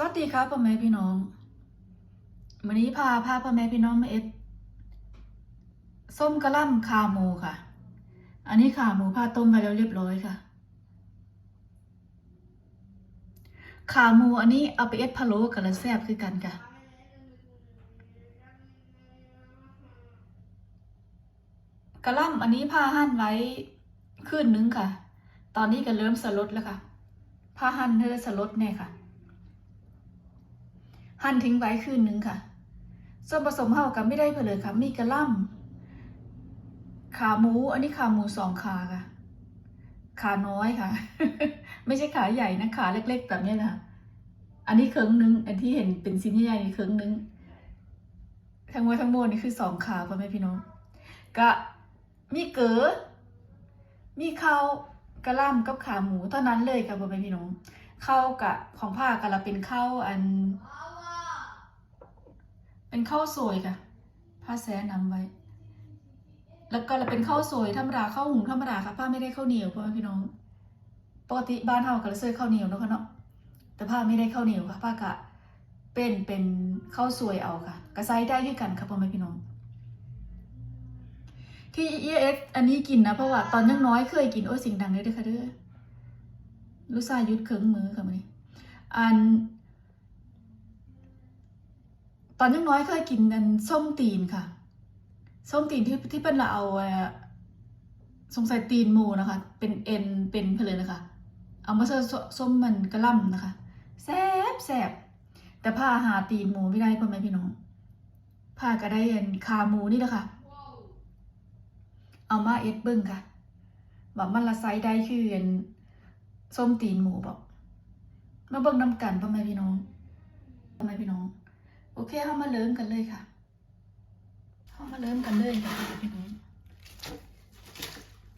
สวัสดีครับพ่อแม่พี่น้องวันนี้พาพาพ่อแม่พี่น้องมาเอ็ดส้มกระล่ำขาหมูค่ะ อันนี้ขาหมูพาต้มไปแล้วเรียบร้อยค่ะ ขาหมูอันนี้เอาไปเอ็ดพะโล้กับละแซ่บคือกันค่ะ กระล่ำอันนี้พาหั่นไว้คืนนึงค่ะ ตอนนี้ก็เริ่มสลดแล้วค่ะพาหั่นเธอสลดแน่ค่ะ หั่นทิ้งไว้คืนนึงค่ะ ส่วนผสมเฮากับไม่ได้ไปเลยค่ะ มีกระล่ำขาหมู อันนี้ขาหมูสองขาค่ะ ขาน้อยค่ะ ไม่ใช่ขาใหญ่นะขาเล็ก ๆ แบบนี้นะคะอันนี้เคิงนึง อันที่เห็นเป็นชิ้นใหญ่ๆนี่เคิงนึง ทั้งหมดทั้งมวลนี่คือสองขาพ่อแม่พี่น้องก็มีเก๋อมีข้าวกระล่ำกับขาหมูเท่านั้นเลยค่ะพ่อแม่พี่น้องข้าวกับของผ้ากันละเป็นข้าวอัน เป็นข้าวสวยค่ะผ้าแซนำไว้ แล้วก็เราเป็นข้าวสวยธรรมดาข้าวหุงธรรมดาค่ะผ้าไม่ได้ข้าวเหนียวพ่อแม่พี่น้อง ปกติบ้านเฮาก็จะซื้อข้าวเหนียวเนาะค่ะเนาะแต่ผ้าไม่ได้ข้าวเหนียวค่ะผ้ากะเป็นเป็นข้าวสวยเอาค่ะกระไซได้ด้วยกันค่ะพ่อแม่พี่น้อง ที่เอสอันนี้กินนะเพราะว่าตอนยังน้อยเคยกินโอ้ยสิ่งดังเลยด้วยค่ะเด้อลูกชายยุดเคิงมือค่ะมันนี้อัน ตอนยังน้อยเคยกินนันส้มตีนค่ะ ส้มตีนที่ที่เป็นเราเอาสงสัยตีนหมูนะคะ เป็นเอ็นเป็นเพลยนะคะ เอามาเสิร์ฟส้มมันกระล่ำนะคะแซบแซบแต่ผ้าหาตีนหมูไม่ได้พ่อแม่พี่น้องผ้าก็ได้เอ็นคาหมูนี่แหละค่ะ เอามาเอ็ดเบิ้งค่ะแบบมันละไซได้คือเอ็นส้มตีนหมูบอกมาเบิ้งน้ำกันพ่อแม่พี่น้องพ่อแม่พี่น้อง โอเคเข้ามาเริ่มกันเลยค่ะเข้ามาเริ่มกันเลยค่ะพี่น้อง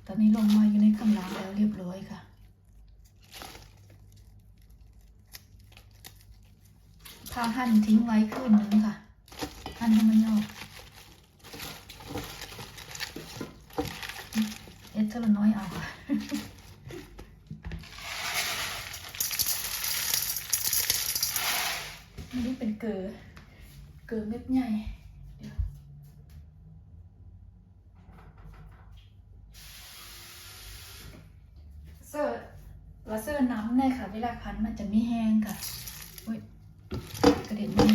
ตอนนี้ลงมาอยู่ในคำรางแล้วเรียบร้อยค่ะพาหั่นทิ้งไว้คืนนึงค่ะ หั่นให้มันยอกเอ็ดเท่าละน้อยเอาค่ะ อันนี้เป็นเกลือ เกลือเม็ด ใหญ่เดี๋ยวเสื้อว่าเสื้อน้ำเนี่ยค่ะ เวลาคันมันจะมีแห้งค่ะอุ้ยกระเด็นนี่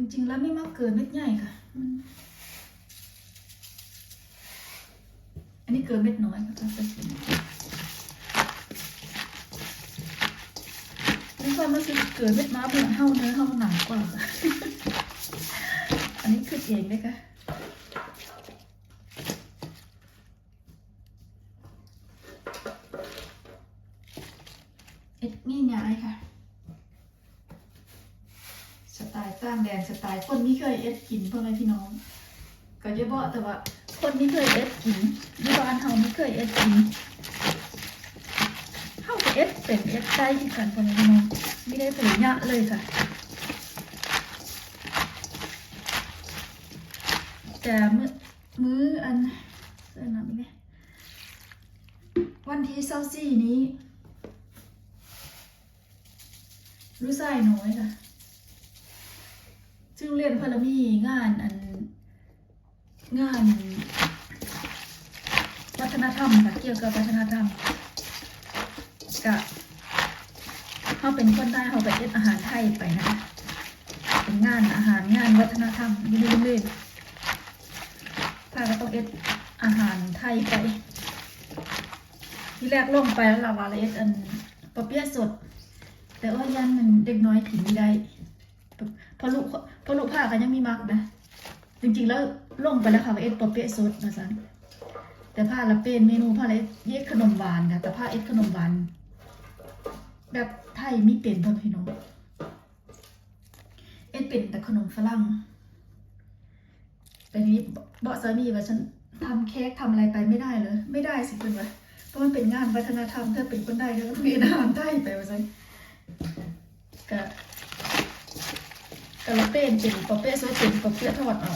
จ ริงๆแล้วไม่มากเกินเม็ดใหญ่ค่ะ อันนี้เกินเม็ดน้อยค่ะจะกินนี่ความรู้สึกเกิดเม็ดม้าเบื่อนเฮาเนื้อเฮาหนังกว่า อันนี้คือเองเลยค่ะเอ็ดง่ายง่ายๆค่ะ สไตล์ต่างแดนสไตล์คนที่เคยเอ็ ดกินพ่อแม่พี่น้องก็จะบอกแต่ว่า คนที่เคยเอ็ดกินที่บ้านเฮาไม่เคยเอ็ดกินเข้ากับเอสเป็นเอสได้ที่กันคนนี้น้องไม่ได้ผลยะเลยค่ะ แต่มื้อมื้ออันเสื้อหนังนี่วันที่เศร้าสี่นี้ รู้ใส่น้อยค่ะ ซึ่งเรียนพลมีงานอันงาน วัฒนธรรมค่ะเกี่ยวกับวัฒนธรรมกะเขาเป็นคนใต้เขาก็เอ็ดอาหารไทยไปนะเป็นงานอาหารงานวัฒนธรรมอยืนเรื่อยๆถ้าก็ต้องเอ็ดอาหารไทยไป ที่แรกลงไปแล้วลาวาเอ็ดอันปะเปี๊ยะสด แต่ว่ายันมันเด็กน้อยกินไม่ได้พราะลูกพราะลูกผ้าก็ยังมีมักนะ จริงๆแล้วลงไปแล้วค่ะว่าเอ็ดปะเปยะสดมาสันแต่ผ้าละเป็นเมนูผ้าละเย็ดขนมหวานค่ะแต่ผ้าเอ็ดขนมหวานแบบไทยมีเป็นพ่อพี่น้องเอ็ดเป็นแต่ขนมฝรั่งแต่นี้เบาะสามีว่าฉันทำเค้กทำอะไรไปไม่ได้เลยไม่ได้สิเป็นวะเพราะมันเป็นงานวัฒนธรรมถ้าเป็นคนได้ก็ต้องมีอาหารไทยไปว่าฉันก็ะละเป้นเป็นปอเป้สวยเป็นปอเปี๊ยะทอดเอา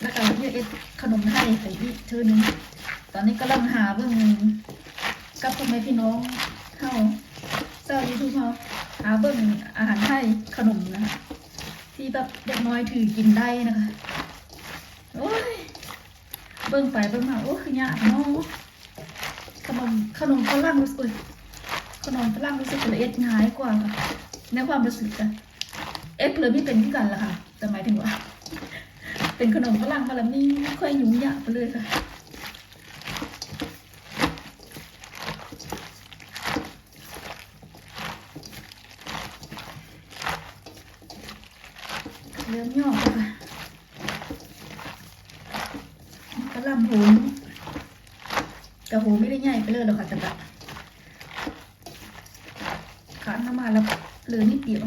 แล้วก็เรียกขนมไทยไปอีกเธอหนึงตอนนี้กำลังหาเบิ่งกับพ่อแม่พี่น้องเฮาเจ้ายูทูบเฮาหาเบิ่งอาหารไทยขนมนะคะที่แบบเด็กน้อยถือกินได้นะคะโอ้ยเบิ่งไปเบิ่งมาโอ้คือยากเนาะขนมขนมฝรั่งรู้สึกขนมฝรั่งรู้สึกละเอียดง่ายกว่าในความรู้สึกอะ อ๊ะเลยไม่เป็นที่กันละค่ะแต่หมายถึงว่า เป็นขนมฝรั่งมาแล้วนี่ไม่ค่อยยุ่งยากไปเลยค่ะเริ่มย่อแล้วค่ะกระลำหมกระโหไม่ได้ใหญ่ไปเลยหรอกค่ะแต่แบบขาดน้ำมาแล้วเหลือนิดเดียว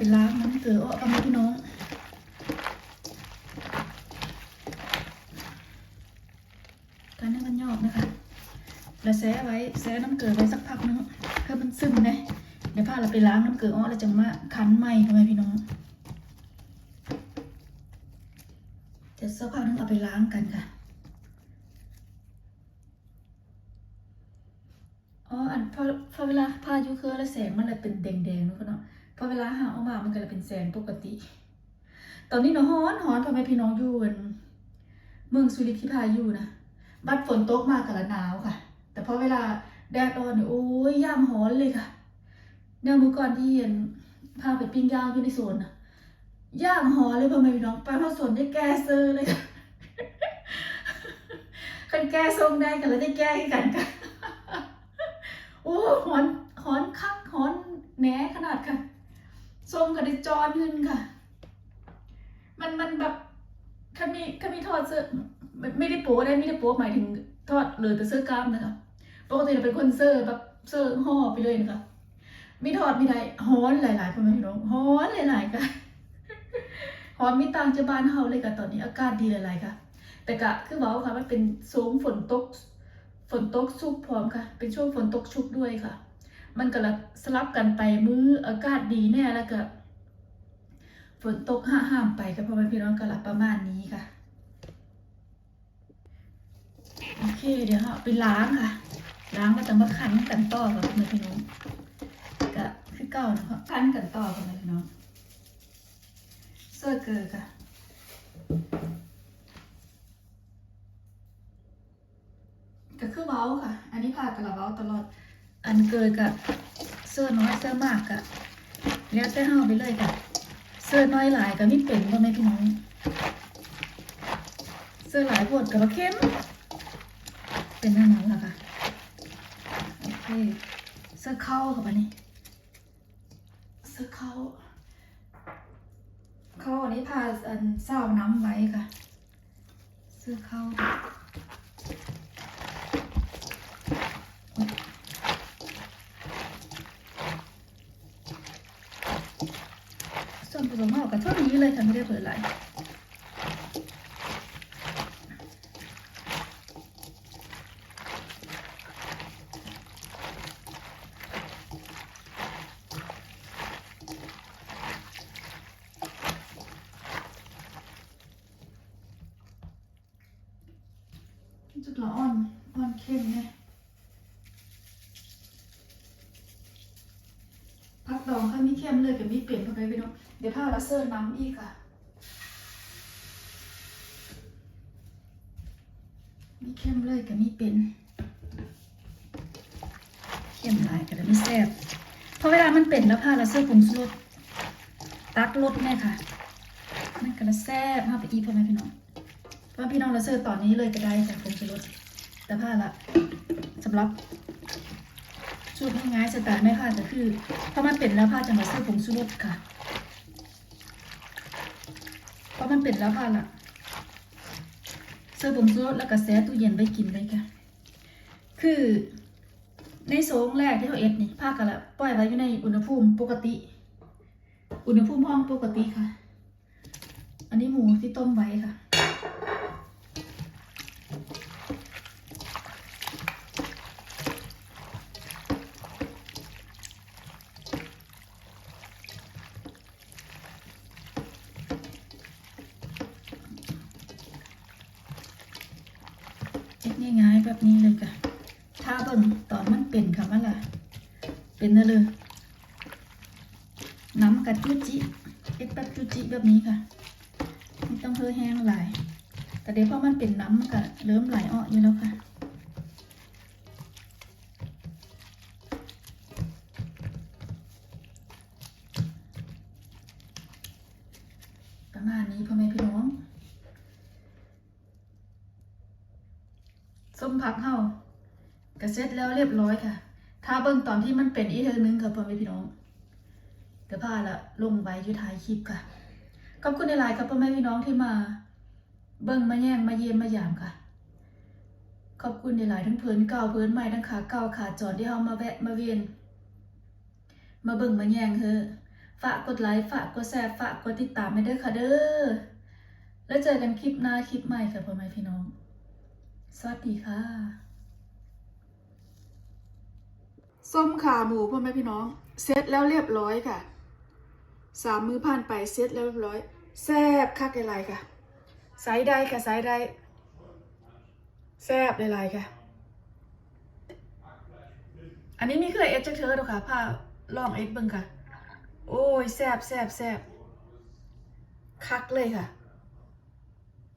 เดี๋ยวพาเราไปล้างน้ำเกลืออ้อกับพี่น้องการให้มันยอกนะคะ แล้วแซะไว้แซะน้ำเกลือไว้สักพักนึงเพื่อมันซึมนะเดี๋ยวพาเราไปล้างน้ำเกลืออ้อแล้วจะมาคั้นใหม่ทำไมพี่น้องเดี๋ยวสักพักนึงเอาไปล้างกันค่ะอ๋ออันพอพอเวลาพายุเครือแล้วแสงมันเลยเป็นแดงๆนะเนาะ พอเวลาหาออกมา มันก็เลยเป็นแสงปกติ ตอนนี้เนาะฮ้อนฮ้อนพ่อแม่พี่น้องอยู่กันเมืองสุริคที่พาอยู่นะ บัดฝนตกมากกับละหนาวค่ะ แต่พอเวลาแดดอ่อนเนี่ยโอ้ยย่ามฮ้อนเลยค่ะเนี่ยมือก่อนที่เห็นพาไปปิ้งย่างอยู่ในสวนนะย่ามฮ้อนเลยพ่อแม่พี่น้องไปพราสวนได้แก้เซอร์เลยค่ะคันแก้ทรงได้กันแล้วได้แก้ให้กันค่ะโอ้ฮ้อนฮ้อนคักฮ้อนแหนขนาดค่ะ ทรงก็ได้จอนขึ้นค่ะ มันมันแบบคันมีคันมีทอดเสื้อไม่ได้โป๊ได้ไม่ได้โป๊หมายถึงทอดเลยแต่เสื้อกล้ามนะคะปกติเราเป็นคนเสื้อแบบเสื้อห่อไปเลยนะคะไม่ทอดไม่ได้ฮ้อนหลายๆคนไมพี่น้องฮ้อนหลายๆค่ะฮ้อนมีต่างจากบ้านเฮาเลยค่ะตอนนี้อากาศดีหลายๆค่ะ แต่กะคือเว้าค่ะมันเป็นสูงฝนตกฝนตกชุกพร้อมค่ะ เป็นช่วงฝนตกชุกด้วยค่ะ มันก็ละสลับกันไปมืออากาศดีแน่แล้วก็ฝนตกห้าห้ามไปค่ะพ่อแม่พี่น้องก็ละประมาณนี้ค่ะโอเคเดี๋ยวเราไปล้างค่ะ ล้างก็จะมาคั้นกันต่อกับพ่อแม่พี่น้องก็คือเก่านะคะคั้นกันต่อกับพ่อแม่พี่น้องเสื้อเกลือค่ะก็คือเว้าค่ะ อันนี้พากันละเว้าตลอด อันเกิดกับเสื้อน้อยเสื้อมากกะแล้วแต่เฮาไปเลยกะเสื้อน้อยหลายก็ไม่เป็นพ่อแม่พี่น้องเสื้อหลายปวดกับว่าเข้มเป็นนั่นนั้นละค่ะโอเคเสื้อเข้ากับอันนี้เสื้อเข้าเข้าอันนี้พาอันเศร้าน้ำไว้ค่ะ เสื้อเข้าโอ๊ย ส่วนผสมขอกับเท่านี้เลยค่ะไม่ได้เปิดหลายจุดละอ่อนอ่อนเข้มเนี่ยพักดองค่ะมีเข้มเลย กับมีเปลี่ยนเข้าไปพี่น้องเดี๋ยวพาเราเสิร์น้ำอีกค่ะ มีเข้มเลยกับมีเป็นเข้มหลายกับมีแซ่บเพราะเวลามันเป็นแล้วพาเราเสิร์ฟผงชูรสตักรสเนี่ยค่ะมันก็จะแซ่บมากไปอีกพ่อแม่พี่น้องว่าพี่น้องเราซื้อตอนนี้เลยก็ได้จากผงชูรสแต่ผ้าละสำหรับ สูตรง่ายๆสไตล์แม่ค่ะก็คือพอมันเป็นแล้วผ้าจะมาซื้อผงชูรสค่ะพอมันเป็นแล้วผ้าละซื้อผงชูรสแล้วก็แช่ตู้เย็นไว้กินเลยค่ะ คือในโซงแรกที่เราเอ็ดนี่ผ้ากันละปล่อยไว้อยู่ในอุณหภูมิปกติ อุณหภูมิห้องปกติค่ะ อันนี้หมูที่ต้มไว้ค่ะ แบบนี้เลยค่ะ ถ้าเบิ่งตอนมันเป็นค่ะมันล่ะ เป็นนเลย น้ำกับจูจิเอ็ดแบบจูจิแบบนี้ค่ะไม่ต้องเพ้อแห้งหลาย แต่เดี๋ยวพอมันเป็นน้ำมันก็เริ่มไหลออกอยู่แล้วค่ะประมาณนี้พ่อแม่พี่น้องส้มผักเฮากระเซ็ตแล้วเรียบร้อยค่ะ ถ้าเบิ่งตอนที่มันเป็นอีกเทอนึงค่ะพ่อแม่พี่น้องเดี๋ยวพาละลงไว้อยู่ท้ายคลิปค่ะขอบคุณในไลน์ครับพ่อแม่พี่น้องที่มา เบิ่งมาแย่งมาเยี่ยมมายามค่ะขอบคุณในไลน์ทั้งเพิ่นเก่าเพิ่นใหม่ทั้งขาเก่าขาจรที่เฮามาแวะมาเวียน มาเบิ่งมาแย่งเฮอฝากกดไลค์ฝากกดแชร์ฝากกดติดตามให้ด้ค่ะเด้อแล้วเจอกันคลิปหน้าคลิปใหม่ค่ะพ่อแม่พี่น้อง สวัสดีค่ะ ส้มขาหมูพ่อแม่พี่น้องเสร็จแล้วเรียบร้อยค่ะสามมือผ่านไปเสร็จแล้วเรียบร้อยแซ่บคักหลยค่ะสายใดค่ะสายใดแซ่บหลยๆค่ะ อันนี้มีเคยเอสจักเธอหรอค่ะผ้าลองเอสเบิ่งค่ะ โอ้ยแซ่บแซ่บแซ่บคักเลยค่ะ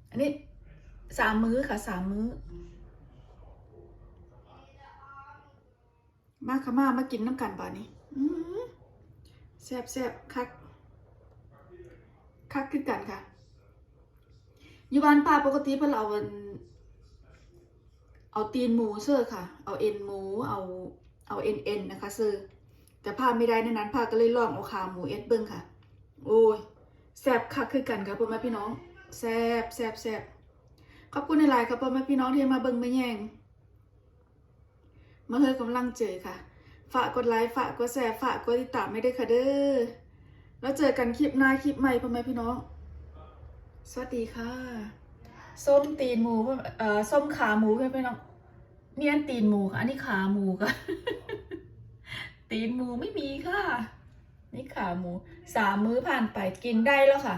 อันนี้สามมื้อค่ะสามมื้อ มาค่ามากินน้ำกันป่านี้แซ่บแซ่บคัก คักคือกันค่ะอยู่บ้านป้าปกติเพิ่นเอาอันเอาตีนหมูเสื้อค่ะ เอาเอ็นหมู เอา เอาเอ็นเอ็นนะคะเสื้อแต่ผ้าไม่ได้ในนั้นผ้าก็เลยลองเอาขาหมูเอ็ดเบิ้งค่ะ โอ้ยแซ่บคักคือกันค่ะพ่อแม่พี่น้องแซ่บแซ่บแซ่บขอบคุณในไลน์ค่ะพ่อแม่พี่น้องที่มาเบิ้งมาแย่ง มาเฮยกำลังเจอค่ะ ฝากกดไลค์ ฝากกดแชร์ ฝากกดติดตามไม่ได้ค่ะเด้อ แล้วเจอกันคลิปหน้าคลิปใหม่พ่อแม่พี่น้อง สวัสดีค่ะ ส้มตีนหมูเอ่อส้มขาหมูพ่อแม่พี่น้องนี่อันตีนหมูค่ะ อันนี้ขาหมูค่ะ ตีนหมูไม่มีค่ะ นี่ขาหมู สามมื้อผ่านไปกินได้แล้วค่ะ